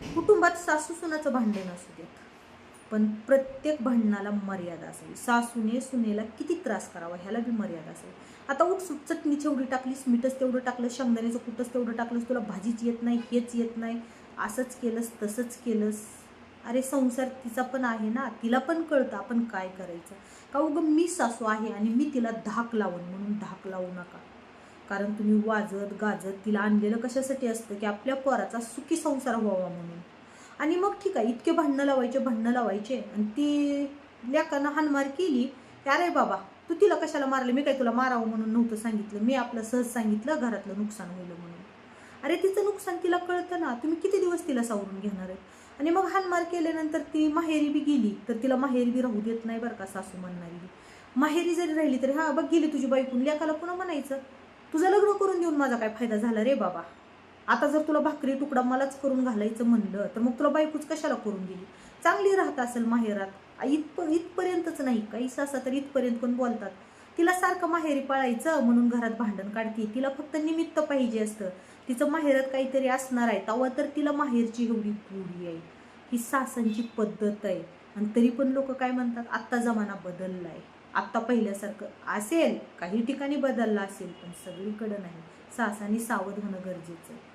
कुटुंबात सासू सुनाचं भांडण असू देत. पण प्रत्येक भांडणाला मर्यादा असावी. सासूने सुनेला किती त्रास करावा ह्याला बी मर्यादा असावी. आता उठ चटणी एवढी टाकलीस मीठच तेवढं टाकलं शेंगदाण्याचं कुठंच तेवढं टाकलंस तुला भाजीच येत नाही हेच येत नाही. असंच केलंस तसंच केलंस. अरे संसार तिचा पण आहे ना तिला पण कळतं आपण काय करायचं. का उगं मी सासू आहे आणि मी तिला धाक लावून म्हणून धाक लावू नका. कारण तुम्ही वाजत गाजत तिला आणलेलं कशासाठी असतं की आपल्या पोराचा सुखी संसार व्हावा म्हणून. आणि मग ठीक आहे इतके भांडणं लावायचे भांडणं लावायचे आणि ती लेकानं हानमार केली की अरे बाबा तू तिला कशाला मारलं? मी काय तुला मारावं म्हणून नव्हतं सांगितलं. मी आपलं सहज सांगितलं घरातलं नुकसान होईल म्हणून. अरे तिचं नुकसान तिला कळतं ना. तुम्ही किती दिवस तिला सावरून घेणार आहे आणि मग हानमार केल्यानंतर ती माहेरी बी गेली तर तिला माहेरी बी राहू देत नाही बरं का सासू म्हणणारी. माहेरी जरी राहिली तरी हा बघ गेली तुझी बायकून लेकाला पुन्हा म्हणायचं. तुझं लग्न करून देऊन माझा काय फायदा झाला रे बाबा? आता जर तुला भाकरी तुकडा मलाच करून घालायचं म्हणलं तर मग तुला बायकोच कशाला करून दिली चांगली राहत असेल माहेरात. इथप इथपर्यंतच नाही. काही सासा तर इथपर्यंत पण बोलतात. तिला सारखं माहेरी पळायचं म्हणून घरात भांडण काढते. तिला फक्त निमित्त पाहिजे असतं. तिचं माहेरात काहीतरी असणार आहे तेव्हा तर तिला माहेरची एवढी गोडी आहे. ही सासांची पद्धत आहे. आणि तरी पण लोक काय म्हणतात आत्ता जमाना बदललाय. आत्ता पहिल्यासारखं असेल काही ठिकाणी बदलला असेल पण सगळीकडं नाही. सासांनी सावध होणं गरजेचं आहे.